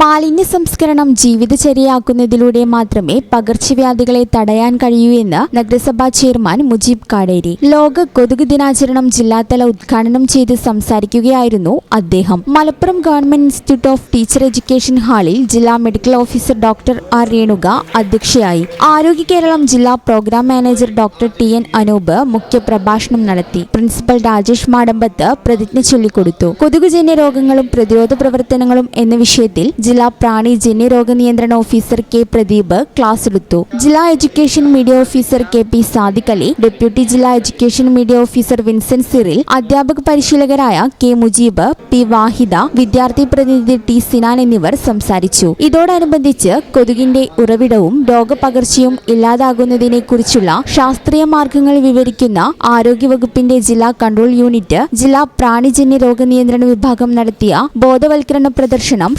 മാലിന്യ സംസ്കരണം ജീവിതചര്യയാക്കുന്നതിലൂടെ മാത്രമേ പകർച്ചവ്യാധികളെ തടയാൻ കഴിയൂ എന്ന് നഗരസഭാ ചെയർമാൻ മുജീബ് കാടേരി. ലോക കൊതുക് ദിനാചരണം ജില്ലാതല ഉദ്ഘാടനം ചെയ്ത് സംസാരിക്കുകയായിരുന്നു അദ്ദേഹം. Malappuram government institute of teacher education ഹാളിൽ ജില്ലാ medical officer doctor R Renuka അധ്യക്ഷയായി. ആരോഗ്യ കേരളം ജില്ലാ programme manager doctor T N Anoop മുഖ്യപ്രഭാഷണം നടത്തി. പ്രിൻസിപ്പൽ രാജേഷ് മാടമ്പത്ത് പ്രതിജ്ഞ ചൊല്ലിക്കൊടുത്തു. കൊതുകുജന്യ രോഗങ്ങളും പ്രതിരോധ പ്രവർത്തനങ്ങളും എന്ന വിഷയത്തിൽ ജില്ലാ പ്രാണി ജന്യരോഗ നിയന്ത്രണ ഓഫീസർ കെ പ്രദീപ് ക്ലാസ് എടുത്തു ജില്ലാ education media officer K P Sadiq Ali deputy ജില്ലാ education media officer Vincent Cyril അധ്യാപക പരിശീലകരായ കെ മുജീബ് പി വാഹിദ വിദ്യാർത്ഥി പ്രതിനിധി ടി സിനാൻ എന്നിവർ സംസാരിച്ചു. ഇതോടനുബന്ധിച്ച് കൊതുകിന്റെ ഉറവിടവും രോഗപകർച്ചയും ഇല്ലാതാകുന്നതിനെ കുറിച്ചുള്ള ശാസ്ത്രീയ മാർഗങ്ങൾ വിവരിക്കുന്ന ആരോഗ്യവകുപ്പിന്റെ ജില്ലാ കൺട്രോൾ യൂണിറ്റ് ജില്ലാ പ്രാണിജന്യ രോഗനിയന്ത്രണ വിഭാഗം നടത്തിയ ബോധവൽക്കരണ പ്രദർശനം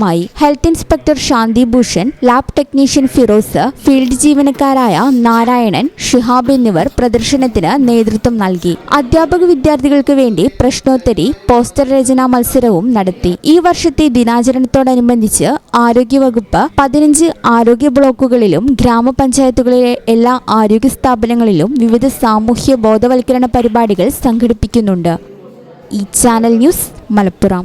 ശ്രദ്ധേയമായി health inspector Shanti Bhushan lab technician Firoz field ജീവനക്കാരായ Narayanan Shihab എന്നിവർ പ്രദർശനത്തിന് നേതൃത്വം നൽകി. അധ്യാപക വിദ്യാർത്ഥികൾക്ക് വേണ്ടി പ്രശ്നോത്തരി പോസ്റ്റർ രചനാ മത്സരവും നടത്തി. ഈ വർഷത്തെ ദിനാചരണത്തോടനുബന്ധിച്ച് ആരോഗ്യവകുപ്പ് പതിനഞ്ച് ആരോഗ്യ ബ്ലോക്കുകളിലും ഗ്രാമപഞ്ചായത്തുകളിലെ എല്ലാ ആരോഗ്യ സ്ഥാപനങ്ങളിലും വിവിധ സാമൂഹ്യ ബോധവൽക്കരണ പരിപാടികൾ സംഘടിപ്പിക്കുന്നുണ്ട്. ഈ channel news Malappuram.